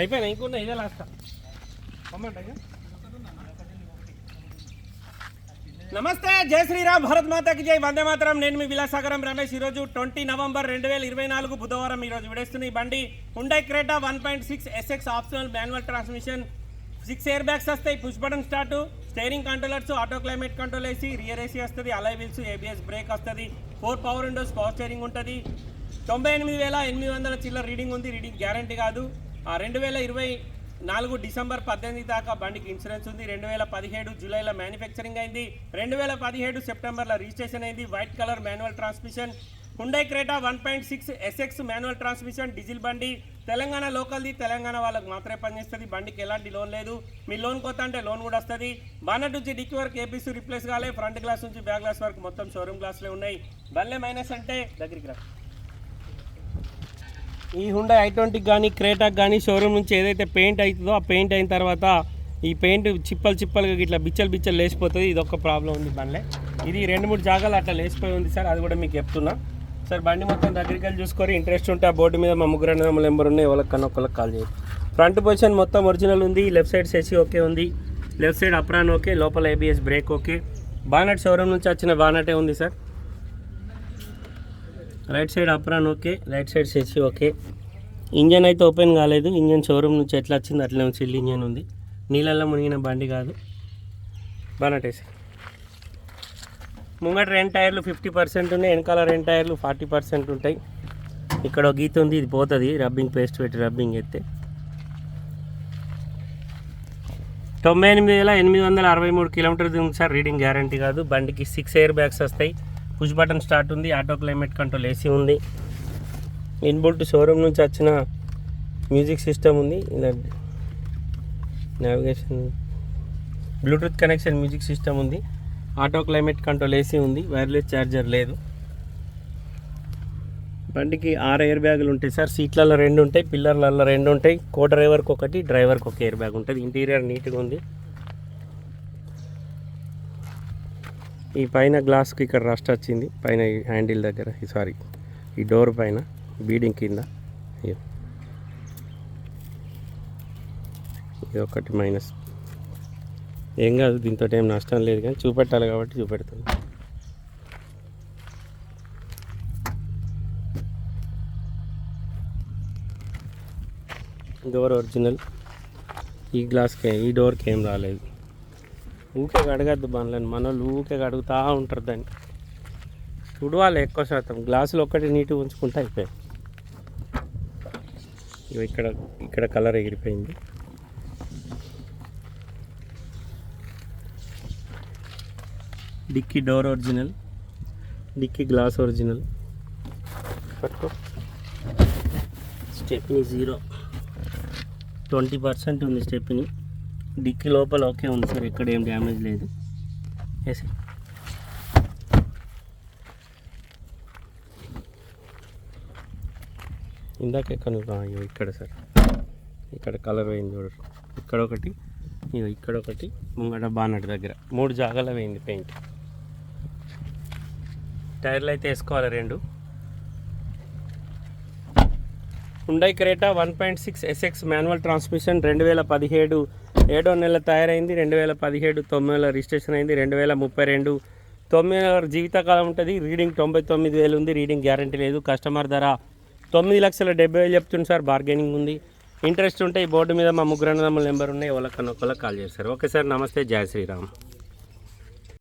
అయిపోయినా ఇంకున్నా ఇదే లాస్ట్ కమ్మంటాయి నమస్తే జై శ్రీరామ్ భరత్ మాతకి జై. వందే మాతరం. నేను మీ విలాసాగరం రమేష్. ఈరోజు ట్వంటీ నవంబర్ రెండు వేల ఇరవై నాలుగు బుధవారం ఈరోజు విడేస్తున్న ఈ బండి Hyundai Creta one point six SX optional manual transmission six air bags వస్తాయి push button start steering controllers auto climate control AC rear AC వస్తుంది అలై వీల్స్ ఏబిఎస్ బ్రేక్ వస్తుంది four power windows power steering ఉంటుంది. తొంభై ఎనిమిది వేల ఎనిమిది వందల చిల్లర రీడింగ్ ఉంది. రీడింగ్ గ్యారంటీ కాదు. రెండు వేల ఇరవై నాలుగు డిసెంబర్ పద్దెనిమిది దాకా బండికి ఇన్సూరెన్స్ ఉంది. రెండు వేల పదిహేడు జూలైలో మ్యానుఫ్యాక్చరింగ్ అయింది. రెండు వేల పదిహేడు సెప్టెంబర్లో రిజిస్ట్రేషన్ అయింది. White colour manual transmission. Hyundai Creta one point six SX manual transmission diesel బండి. తెలంగాణ లోకల్ది తెలంగాణ వాళ్ళకి మాత్రమే పనిచేస్తుంది. బండికి ఎలాంటి లోన్ లేదు. మీ లోన్ కొత్త అంటే లోన్ కూడా వస్తుంది. బానట్ నుంచి డిక్కి వరకు ఏపీసీ రిప్లేస్ కాలే. ఫ్రంట్ గ్లాస్ నుంచి బ్యాక్ గ్లాస్ వరకు మొత్తం షోరూమ్ గ్లాస్లే ఉన్నాయి. బల్లే మైనస్ అంటే దగ్గరికి రా. ఈ హుండా ఐ ట్వంటీకి కానీ క్రేటాకి కానీ షోరూమ్ నుంచి ఏదైతే పెయింట్ అవుతుందో ఆ పెయింట్ అయిన తర్వాత ఈ పెయింట్ చిప్పలు చిప్పలుగా ఇట్లా బిచ్చలు బిచ్చలు లేచిపోతుంది. ఇది ఒక ప్రాబ్లం ఉంది బండ్లే. ఇది రెండు మూడు జాగాలు అట్లా లేచిపోయి ఉంది సార్. అది కూడా మీకు చెప్తున్నా. సార్ బండి మొత్తం దగ్గరికి వెళ్ళి చూసుకొని ఇంట్రెస్ట్ ఉంటే ఆ బోర్డు మీద మా ముగ్గురు అన్న నెంబర్ ఉన్నాయి. ఎవరికన్నా ఒకళ్ళకి కాల్ చేయండి ఫ్రంట్ పొజిషన్ మొత్తం ఒరిజినల్ ఉంది. లెఫ్ట్ సైడ్ సెసి ఓకే ఉంది. లెఫ్ట్ సైడ్ అప్రాన్ ఓకే లోపల ABS brake okay bonnet showroom నుంచి వచ్చిన బానటే ఉంది sir? Right side apron okay right side సెసి okay. Engine అయితే ఓపెన్ కాలేదు ఇంజన్ షోరూమ్ నుంచి ఎట్లా వచ్చింది అట్లే చిల్లి ఇంజన్ ఉంది. నీళ్ళల్లో మునిగిన బండి కాదు. బానటేసి ముంగట రెండు టైర్లు ఫిఫ్టీ పర్సెంట్ ఉన్నాయి వెనకాల రెండు టైర్లు ఫార్టీ పర్సెంట్ ఉంటాయి. ఇక్కడ ఒక గీత ఉంది ఇది పోతుంది రబ్బింగ్ పేస్ట్ పెట్టి రబ్బింగ్ ఎత్తే తొంభై ఎనిమిది వేల ఎనిమిది వందల అరవై మూడు కిలోమీటర్ ఉంది సార్ రీడింగ్ గ్యారంటీ కాదు. బండికి సిక్స్ ఎయిర్ బ్యాగ్స్ వస్తాయి. పుష్ బటన్ స్టార్ట్ ఉంది ఆటో క్లైమేట్ కంట్రోల్ ఏసీ ఉంది. ఇన్బుల్ట్ షోరూమ్ నుంచి వచ్చిన మ్యూజిక్ సిస్టమ్ ఉంది. ఇలా navigation Bluetooth connection music system ఉంది. ఆటో క్లైమేట్ కంట్రోల్ ఏసీ ఉంది. వైర్లెస్ ఛార్జర్ లేదు. బండికి ఆరు ఎయిర్ బ్యాగులు ఉంటాయి సార్. సీట్లలో రెండు ఉంటాయి పిల్లర్లలో రెండు ఉంటాయి. కో డ్రైవర్కి ఒకటి డ్రైవర్కి ఒక ఎయిర్ బ్యాగ్ ఉంటుంది. ఇంటీరియర్ నీట్గా ఉంది. ఈ పైన గ్లాస్కి ఇక్కడ రస్ట్ వచ్చింది. పైన ఈ హ్యాండిల్ దగ్గర సారీ. ఈ డోర్ పైన బీడింగ్ కింద. ఇది ఒకటి మైనస్. ఏం కాదు దీంతో ఏం నష్టం లేదు కానీ చూపెట్టాలి కాబట్టి చూపెడుతుంది డోర్ ఒరిజినల్. ఈ గ్లాస్కి ఈ డోర్కి ఏం రాలేదు. ఊకే కడగద్దు బండ్లని. మన వాళ్ళు ఊకే కడుగుతూ ఉంటారు దాన్ని. తుడవాలి ఎక్కువ శాతం. గ్లాసులు ఒక్కటి నీట్గా ఉంచుకుంటే అయిపోయాయి. ఇక్కడ ఇక్కడ కలర్ ఎగిరిపోయింది. Dicky door original dicky glass original. పట్టుకో. Stepney zero. ట్వంటీ పర్సెంట్ ఉంది స్టెప్ని. డిక్కీ లోపల ఓకే ఉంది సార్ ఎక్కడ ఏం డ్యామేజ్ లేదు. ఎస్ ఇందాక ఎక్కడ ఇగో ఇక్కడ సార్. ఇక్కడ కలర్ వేయింది చూడరు ఇక్కడ ఒకటి ఇగో ఇక్కడ ఒకటి ముంగట బానట్ దగ్గర. మూడు జాగాలో వేయింది పెయింట్ టైర్లు అయితే వేసుకోవాలి రెండు? Hyundai Creta one point six SX manual transmission రెండు వేల పదిహేడు ఏడో నెల తయారైంది రెండు వేల పదిహేడు తొమ్మిది వేల రిజిస్ట్రేషన్ అయింది రెండు వేల ముప్పై రెండు తొమ్మిది నెలల జీవితకాలం ఉంటుంది. రీడింగ్ తొంభై తొమ్మిది వేలు ఉంది రీడింగ్ గ్యారంటీ లేదు. కస్టమర్ ధర తొమ్మిది లక్షల డెబ్బై వేలు చెప్తుంది సార్ బార్గెనింగ్ ఉంది. ఇంట్రెస్ట్ ఉంటే ఈ బోర్డు మీద మా ముగ్గురు అన్నదమ్ముల నెంబర్ ఉన్నాయి ఎవరికన్నా ఒకళ్ళకి కాల్ చేస్తారు ఓకే సార్ నమస్తే జయ శ్రీరామ్.